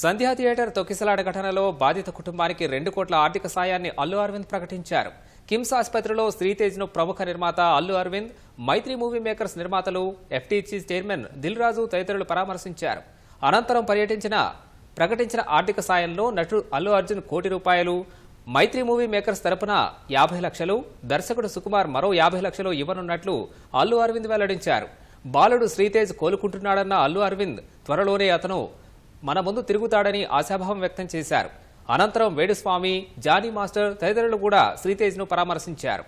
సంధ్యా theatre తొక్కిసలాట ఘటనలో బాధిత కుటుంబానికి రెండు కోట్ల ఆర్థిక సాయాన్ని అల్లు అరవింద్ ప్రకటించారు. కిమ్స్ ఆసుపత్రిలో శ్రీతేజ్ను ప్రముఖ నిర్మాత అల్లు అరవింద్ మైత్రి మూవీ మేకర్స్ నిర్మాతలు ఎఫ్టీసీ చైర్మన్ దిల్ రాజు తదితరులు పరామర్శించారు. అనంతరం పర్యటించిన ప్రకటించిన ఆర్థిక సాయంలో నటుడు అల్లు అర్జున్ కోటి రూపాయలు మైత్రి మూవీ మేకర్స్ తరపున యాభై లక్షలు దర్శకుడు సుకుమార్ మరో యాభై లక్షలు ఇవ్వనున్నట్లు అల్లు అరవింద్ వెల్లడించారు. బాలుడు శ్రీతేజ్ కోలుకుంటున్నాడన్న అల్లు అరవింద్ త్వరలోనే అతను మన ముందు తిరుగుతాడని ఆశాభావం వ్యక్తం చేశారు. అనంతరం వేణుస్వామి జానీ మాస్టర్ తదితరులు కూడా శ్రీతేజ్ను పరామర్శించారు.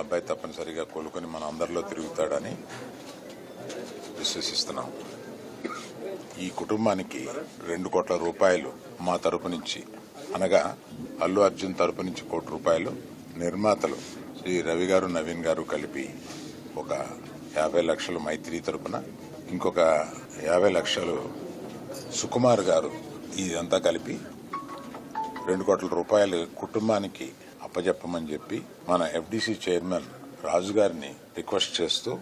అబ్బాయి తప్పనిసరిగా కోలుకొని మన అందరిలో తిరుగుతాడని విశ్వసిస్తున్నాం. ఈ కుటుంబానికి రెండు కోట్ల రూపాయలు మా తరపు నుంచి అనగా అల్లు అర్జున్ తరపు నుంచి కోటి రూపాయలు నిర్మాతలు శ్రీ రవి గారు నవీన్ గారు కలిపి ఒక యాభై లక్షలు మైత్రి తరపున ఇంకొక యాభై లక్షలు సుకుమార్ గారు ఇదంతా కలిపి రెండు కోట్ల రూపాయలు కుటుంబానికి అప్పజెప్పమని చెప్పి మన ఎఫ్డిసి చైర్మన్ రాజు గారిని రిక్వెస్ట్ చేస్తూ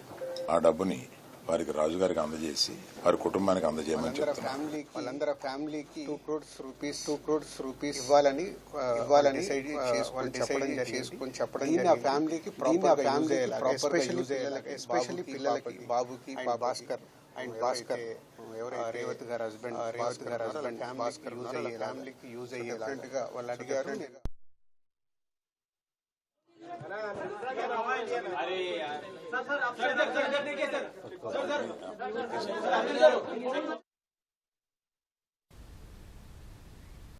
ఆ డబ్బుని వారికి రాజు గారికి అందజేసి వారి కుటుంబానికి అందజేయమని వాళ్ళందరూ చెప్తున్నాం. ఫ్యామిలీ వాళ్ళందరూ ఫ్యామిలీకి two crores rupees two crores rupees ఇవ్వాలని ఇవ్వాలని చెప్పడం చేసుకొని చెప్పడం జరిగింది. ఆ ఫ్యామిలీకి ప్రాపర్ ఫ్యామిలీ ఎస్పెషల్లీ పిల్లలకి ఎస్పెషల్లీ పిల్లలకి బాబుకి భాస్కర్ అండ్ భాస్కర్ ఎవరైతే రేవత్ గారు హస్బెండ్ రేవత్ గారు హస్బెండ్ భాస్కర్ యూజ్ అయ్యే ఫ్యామిలీకి యూజ్ అయ్యే గా వాళ్ళు అడిగారు. Sir sir sir sir sir sir sir